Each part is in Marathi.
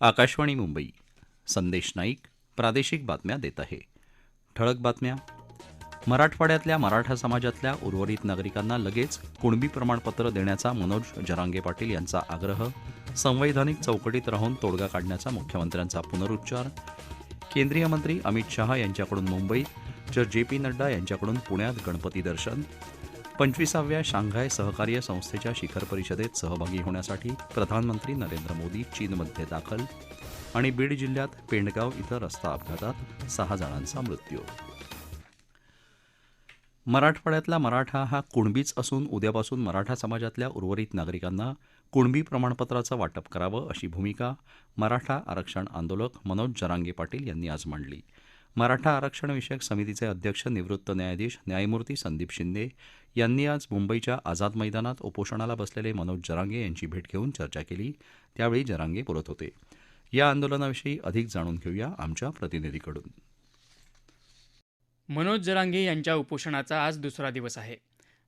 आकाशवाणी मुंबई. संदेश नाईक प्रादेशिक बातम्या देत आहे. ठळक बातम्या. मराठवाड्यातल्या मराठा समाजातल्या उर्वरित नागरिकांना लगेच कुणबी प्रमाणपत्र देण्याचा मनोज जरांगे पाटील यांचा आग्रह संवैधानिक चौकटीत राहून तोडगा काढण्याचा मुख्यमंत्र्यांचा पुनरुच्चार केंद्रीय मंत्री अमित शहा यांच्याकडून मुंबईत तर जे पी नड्डा यांच्याकडून पुण्यात गणपती दर्शन पंचवीसाव्या शांघाय सहकार्य संस्थेच्या शिखर परिषदेत सहभागी होण्यासाठी प्रधानमंत्री नरेंद्र मोदी चीनमध्ये दाखल आणि बीड जिल्ह्यात पेंडगाव इथं रस्ता अपघातात सहा जणांचा मृत्यू. मराठवाड्यातला मराठा हा कुणबीच असून उद्यापासून मराठा समाजातल्या उर्वरित नागरिकांना कुणबी प्रमाणपत्राचं वाटप करावं अशी भूमिका मराठा आरक्षण आंदोलक मनोज जरांगे पाटील यांनी आज मांडली. मराठा आरक्षण विषयक समितीचे अध्यक्ष निवृत्त न्यायाधीश न्यायमूर्ती संदीप शिंदे यांनी आज मुंबईच्या आझाद मैदानात उपोषणाला बसलेले मनोज जरांगे यांची भेट घेऊन चर्चा केली. त्यावेळी जरांगे बोलत होते. या आंदोलनाविषयी अधिक जाणून घेऊया आमच्या प्रतिनिधीकडून. मनोज जरांगे यांच्या उपोषणाचा आज दुसरा दिवस आहे.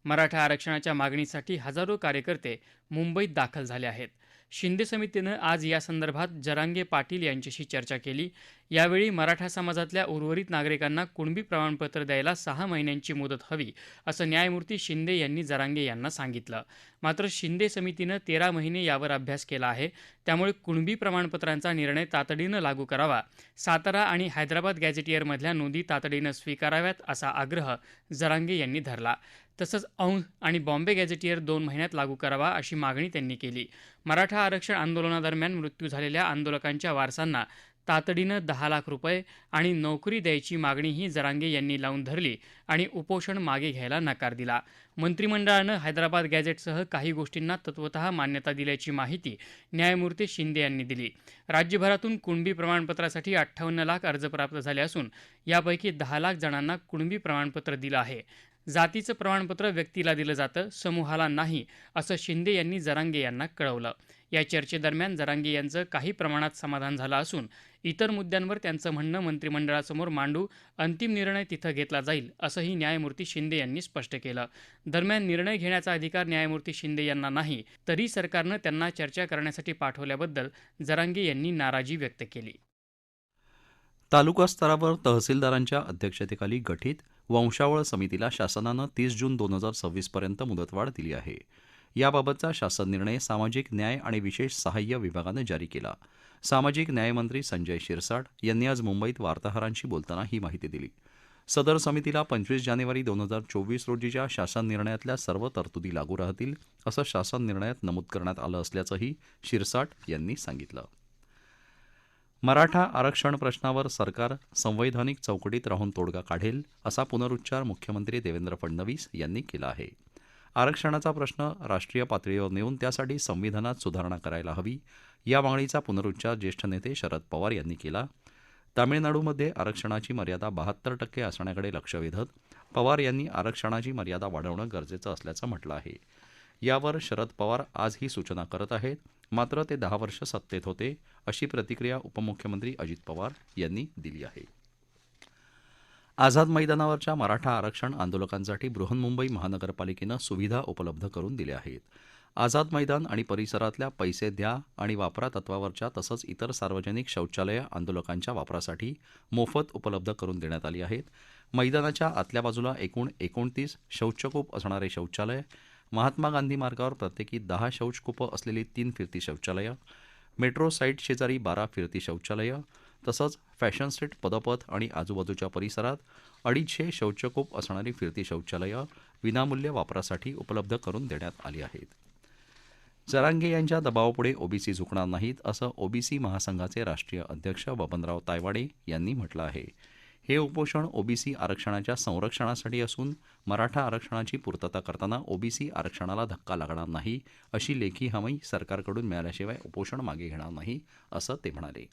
मराठा आरक्षणाच्या मागणीसाठी हजारो कार्यकर्ते मुंबईत दाखल झाले आहेत. शिंदे समितीनं आज या संदर्भात जरांगे पाटील यांच्याशी चर्चा केली. यावेळी मराठा समाजातल्या उर्वरित नागरिकांना कुणबी प्रमाणपत्र द्यायला सहा महिन्यांची मुदत हवी असं न्यायमूर्ती शिंदे यांनी जरांगे यांना सांगितलं. मात्र शिंदे समितीनं तेरा महिने यावर अभ्यास केला आहे. त्यामुळे कुणबी प्रमाणपत्रांचा निर्णय तातडीनं लागू करावा. सातारा आणि हैदराबाद गॅझेटियरमधल्या नोंदी तातडीनं स्वीकाराव्यात असा आग्रह जरांगे यांनी धरला. तसंच औंध आणि बॉम्बे गॅझेटियर दोन महिन्यात लागू करावा अशी मागणी त्यांनी केली. मराठा आरक्षण आंदोलनादरम्यान मृत्यू झालेल्या आंदोलकांच्या वारसांना तातडीनं दहा लाख रुपये आणि नोकरी द्यायची मागणीही जरांगे यांनी लावून धरली आणि उपोषण मागे घ्यायला नकार दिला. मंत्रिमंडळानं हैदराबाद गॅझेटसह काही गोष्टींना तत्वत मान्यता दिल्याची माहिती न्यायमूर्ती शिंदे यांनी दिली. राज्यभरातून कुणबी प्रमाणपत्रासाठी अठ्ठावन्न लाख अर्ज प्राप्त झाले असून यापैकी दहा लाख जणांना कुणबी प्रमाणपत्र दिलं आहे. जातीचं प्रमाणपत्र व्यक्तीला दिलं जातं समूहाला नाही असं शिंदे यांनी जरांगे यांना कळवलं. या चर्चेदरम्यान जरांगे यांचं काही प्रमाणात समाधान झालं असून इतर मुद्द्यांवर त्यांचं म्हणणं मंत्रिमंडळासमोर मांडू अंतिम निर्णय तिथं घेतला जाईल असंही न्यायमूर्ती शिंदे यांनी स्पष्ट केलं. दरम्यान निर्णय घेण्याचा अधिकार न्यायमूर्ती शिंदे यांना नाही तरी सरकारनं त्यांना चर्चा करण्यासाठी पाठवल्याबद्दल जरांगे यांनी नाराजी व्यक्त केली. तालुका स्तरावर तहसीलदारांच्या अध्यक्षतेखाली गठीत वंशावळ समितीला शासनानं तीस जून दोन हजार सव्वीसपर्यंत मुदतवाढ दिली आहे. याबाबतचा शासन निर्णय सामाजिक न्याय आणि विशेष सहाय्य विभागानं जारी केला. सामाजिक न्यायमंत्री संजय शिरसाट यांनी आज मुंबईत वार्ताहरांशी बोलताना ही माहिती दिली. सदर समितीला पंचवीस जानेवारी दोन हजार चोवीस रोजीच्या शासन निर्णयातल्या सर्व तरतुदी लागू राहतील असं शासन निर्णयात नमूद करण्यात आलं असल्याचंही शिरसाट यांनी सांगितलं. मराठा आरक्षण प्रश्नावर सरकार संवैधानिक चौकटीत राहून तोडगा काढेल असा पुनरुच्चार मुख्यमंत्री देवेंद्र फडणवीस यांनी केला आहे. आरक्षणाचा प्रश्न राष्ट्रीय पातळीवर नेऊन त्यासाठी संविधानात सुधारणा करायला हवी या मागणीचा पुनरुच्चार ज्येष्ठ नेते शरद पवार यांनी केला. तामिळनाडूमध्ये आरक्षणाची मर्यादा बहात्तर टक्के असण्याकडे लक्ष वेधत पवार यांनी आरक्षणाची मर्यादा वाढवणं गरजेचं असल्याचं म्हटलं आहे. यावर शरद पवार आज ही सूचना करत आहेत. मात्र ते दहा वर्ष सत्तेत होते अशी प्रतिक्रिया उपमुख्यमंत्री अजित पवार यांनी दिली आहे. आझाद मैदानावरच्या मराठा आरक्षण आंदोलकांसाठी बृहन्मुंबई महानगरपालिकेनं सुविधा उपलब्ध करून दिल्या आहेत. आझाद मैदान आणि परिसरातल्या पैसे द्या आणि वापरा तत्वावरच्या तसंच इतर सार्वजनिक शौचालयं आंदोलकांच्या वापरासाठी मोफत उपलब्ध करून देण्यात आली आहेत. मैदानाच्या आतल्या बाजूला एकूण एकोणतीस शौचकूप असणारे शौचालय महात्मा गांधी मार्गावर प्रत्येकी दहा शौचकूपं असलेली तीन फिरती शौचालयं मेट्रो साईट शेजारी बारा फिरती शौचालयं तसंच फॅशन स्ट्रीट पदपथ आणि आजूबाजूच्या परिसरात अडीचशे शौचकूप असणारी फिरती शौचालयं विनामूल्य वापरासाठी उपलब्ध करून देण्यात आली आहेत. जरांगे यांच्या दबावापुढे ओबीसी झुकणार नाहीत असं ओबीसी महासंघाचे राष्ट्रीय अध्यक्ष बबनराव तायवाडे यांनी म्हटलं आहे. हे उपोषण ओबीसी आरक्षणाच्या संरक्षणासाठी असून मराठा आरक्षणाची पूर्तता करताना ओबीसी आरक्षणाला धक्का लागणार नाही अशी लेखी हमी सरकारकडून मिळाल्याशिवाय उपोषण मागे घेणार नाही असं ते म्हणाले.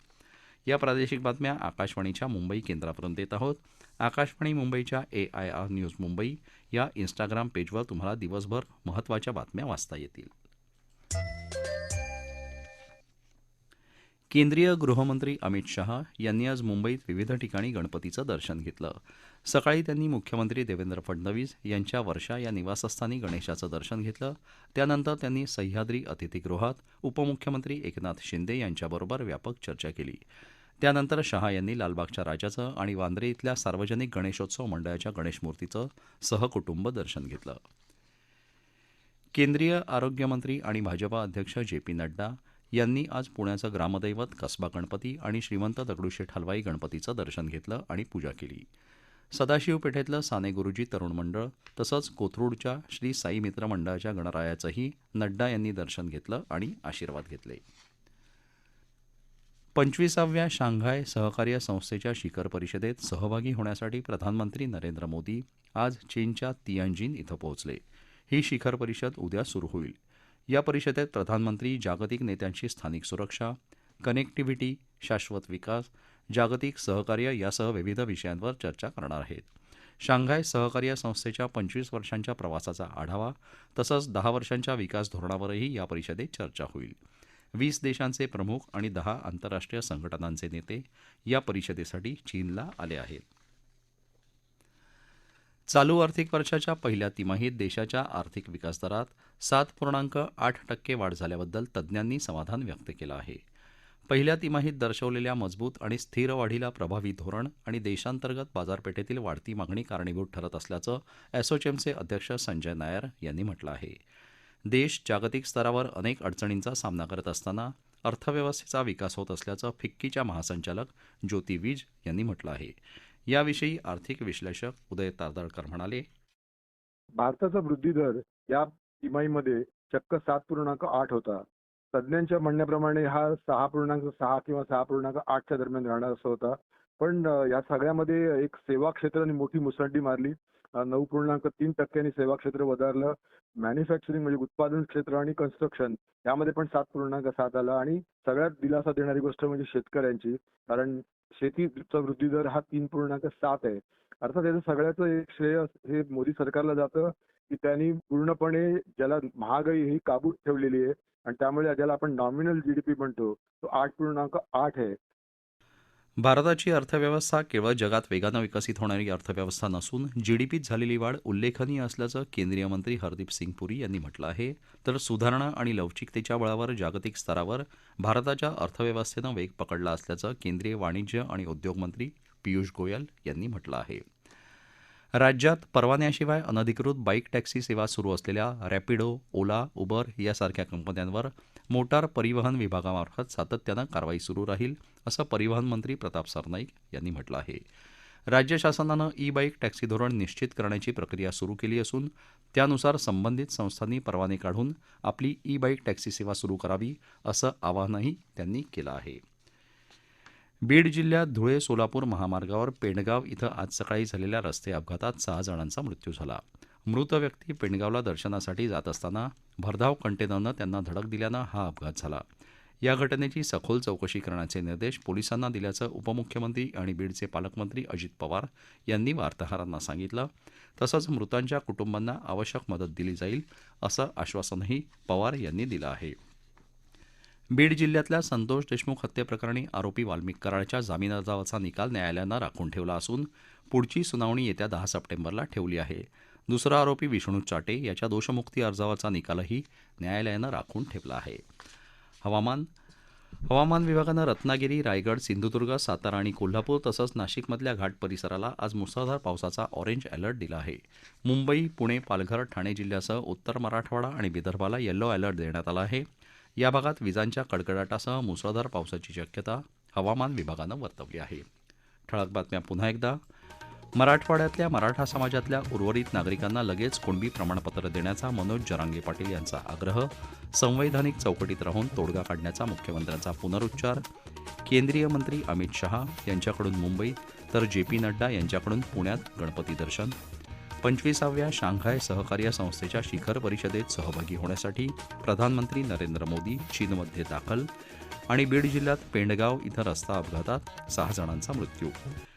या प्रादेशिक बातम्या आकाशवाणीच्या मुंबई केंद्रापर्यंत येत आहोत. आकाशवाणी मुंबईच्या A I R news Mumbai या इंस्टाग्राम पेजवर तुम्हाला दिवसभर महत्त्वाच्या बातम्या वाचता येतील. केंद्रीय गृहमंत्री अमित शहा यांनी आज मुंबईत विविध ठिकाणी गणपतीचं दर्शन घेतलं. सकाळी त्यांनी मुख्यमंत्री देवेंद्र फडणवीस यांच्या वर्षा या निवासस्थानी गणेशाचं दर्शन घेतलं. त्यानंतर त्यांनी सह्याद्री अतिथीगृहात उपमुख्यमंत्री एकनाथ शिंदे यांच्याबरोबर व्यापक चर्चा केली. त्यानंतर शहा यांनी लालबागच्या राजाचं आणि वांद्रे इथल्या सार्वजनिक गणेशोत्सव मंडळाच्या गणेशमूर्तीचं सहकुटुंब दर्शन घेतलं. केंद्रीय आरोग्यमंत्री आणि भाजपा अध्यक्ष जे पी नड्डा यांनी आज पुण्याचं ग्रामदैवत कसबा गणपती आणि श्रीमंत दगडूशेठ हलवाई गणपतीचं दर्शन घेतलं आणि पूजा केली. सदाशिव पेठेतलं साने गुरुजी तरुण मंडळ तसंच कोथरूडच्या श्री साई मित्र मंडळाच्या गणरायाचंही नड्डा यांनी दर्शन घेतलं आणि आशीर्वाद घेतले. पंचवीसाव्या शांघाय सहकार्य संस्थेच्या शिखर परिषदेत सहभागी होण्यासाठी प्रधानमंत्री नरेंद्र मोदी आज चीनच्या तियांजिन इथं पोहोचले. ही शिखर परिषद उद्या सुरू होईल. या परिषदेत प्रधानमंत्री जागतिक नेत्यांशी स्थानिक सुरक्षा कनेक्टिव्हिटी शाश्वत विकास जागतिक सहकार्य यासह विविध विषयांवर चर्चा करणार आहेत. शांघाय सहकार्य संस्थेच्या पंचवीस वर्षांच्या प्रवासाचा आढावा तसंच दहा वर्षांच्या विकास धोरणावरही या परिषदेत चर्चा होईल. वीस देशांचे प्रमुख आणि दहा आंतरराष्ट्रीय संघटनांचे नेते या परिषदेसाठी चीनला आले आहेत. चालू आर्थिक वर्षाच्या पहिल्या तिमाहीत देशाच्या आर्थिक विकासदरात सात पूर्णांक आठ टक्के वाढ झाल्याबद्दल तज्ज्ञांनी समाधान व्यक्त केलं आहे. पहिल्या तिमाहीत दर्शवलेल्या मजबूत आणि स्थिर वाढीला प्रभावी धोरण आणि देशांतर्गत बाजारपेठेतील वाढती मागणी कारणीभूत ठरत असल्याचं असोचेमचे अध्यक्ष संजय नायर यांनी म्हटलं आहे. देश जागतिक स्तरावर अनेक अडचणींचा सामना करत असताना अर्थव्यवस्थेचा विकास होत असल्याचं फिक्कीच्या महासंचालक ज्योती विज यांनी म्हटलं आहे. याविषयी आर्थिक विश्लेषक उदय तारदळकर म्हणाले. भारताचा वृद्धी दर या तिमाहीमध्ये चक्क सात पूर्णांक आठ होता. तज्ज्ञांच्या म्हणण्याप्रमाणे हा सहा पूर्णांक सहा किंवा सहा पूर्णांक आठच्या दरम्यान राहणार असं होता. पण या सगळ्यामध्ये एक सेवा क्षेत्राने मोठी मुसंडी मारली. नऊ पूर्णांक तीन टक्क्यांनी सेवा क्षेत्र वधारलं. मॅन्युफॅक्चरिंग म्हणजे उत्पादन क्षेत्र आणि कन्स्ट्रक्शन यामध्ये पण सात पूर्णांक सात आला आणि सगळ्यात दिलासा देणारी गोष्ट म्हणजे शेतकऱ्यांची. कारण शेतीचा वृद्धी दर हा तीन पूर्णांक सात आहे. अर्थात त्याचं सगळ्याचं एक श्रेय हे मोदी सरकारला जातं की त्यांनी पूर्णपणे ज्याला महागाई ही काबूत ठेवलेली आहे आणि त्यामुळे ज्याला आपण नॉमिनल जीडीपी म्हणतो तो आठ पूर्णांक आठ आहे. भारताची अर्थव्यवस्था केवळ जगात वेगानं विकसित होणारी अर्थव्यवस्था नसून जीडीपीत झालेली वाढ उल्लेखनीय असल्याचं केंद्रीय मंत्री हरदीप सिंग पुरी यांनी म्हटलं आहे. तर सुधारणा आणि लवचिकतेच्या बळावर जागतिक स्तरावर भारताच्या अर्थव्यवस्थेनं वेग पकडला असल्याचं केंद्रीय वाणिज्य आणि उद्योग मंत्री पियुष गोयल यांनी म्हटलं आहे. राज्यात परवान्याशिवाय अनधिकृत बाईक टॅक्सी सेवा सुरू असलेल्या रॅपिडो ओला उबर यासारख्या कंपन्यांवर मोटार परिवहन विभागामार्फत सातत्यानं कारवाई सुरू राहील असं परिवहन मंत्री प्रताप सरनाईक यांनी म्हटलं आहे. राज्य शासनानं ई बाईक टॅक्सी धोरण निश्चित करण्याची प्रक्रिया सुरू केली असून त्यानुसार संबंधित संस्थांनी परवाने काढून आपली ई बाईक टॅक्सी सेवा सुरू करावी असं आवाहनही त्यांनी केलं आहे. बीड जिल्ह्यात धुळे सोलापूर महामार्गावर पेंडगाव इथं आज सकाळी झालेल्या रस्ते अपघातात सहा जणांचा मृत्यू झाला. मृत व्यक्ती पेणगावला दर्शनासाठी जात असताना भरधाव कंटेनरनं त्यांना धडक दिल्यानं हा अपघात झाला. या घटनेची सखोल चौकशी करण्याचे निर्देश पोलिसांना दिल्याचं उपमुख्यमंत्री आणि बीडचे पालकमंत्री अजित पवार यांनी वार्ताहरांना सांगितलं. तसंच मृतांच्या कुटुंबांना आवश्यक मदत दिली जाईल असं आश्वासनही पवार यांनी दिलं आहे. बीड जिल्ह्यातल्या संतोष देशमुख हत्येप्रकरणी आरोपी वाल्मिक कराडच्या जामीन अर्जावरचा निकाल न्यायालयानं राखून ठेवला असून पुढची सुनावणी येत्या दहा सप्टेंबरला ठेवली आहे. दुसरा आरोपी विष्णू चाटे याच्या दोषमुक्ती अर्जावरचा निकालही न्यायालयानं राखून ठेवला आहे. हवामान हवामान विभागानं रत्नागिरी रायगड सिंधुदुर्ग सातारा आणि कोल्हापूर तसंच नाशिकमधल्या घाट परिसराला आज मुसळधार पावसाचा ऑरेंज अलर्ट दिला आहे. मुंबई पुणे पालघर ठाणे जिल्ह्यासह उत्तर मराठवाडा आणि विदर्भाला येलो अलर्ट देण्यात आला आहे. या भागात विजांच्या कडकडाटासह मुसळधार पावसाची शक्यता हवामान विभागानं वर्तवली आहे. ठळक बातम्या पुन्हा एकदा. मराठवाड्यातल्या मराठा समाजातल्या उर्वरित नागरिकांना लगेच कुणबी प्रमाणपत्र देण्याचा मनोज जरांगे पाटील यांचा आग्रह संवैधानिक चौकटीत राहून तोडगा काढण्याचा मुख्यमंत्र्यांचा पुनरुच्चार केंद्रीय मंत्री अमित शहा यांच्याकडून मुंबईत तर जे पी नड्डा यांच्याकडून पुण्यात गणपती दर्शन पंचवीसाव्या शांघाय सहकार्य संस्थेच्या शिखर परिषदेत सहभागी होण्यासाठी प्रधानमंत्री नरेंद्र मोदी चीनमध्ये दाखल आणि बीड जिल्ह्यात पेंडगाव इथं रस्ता अपघातात सहा जणांचा मृत्यू.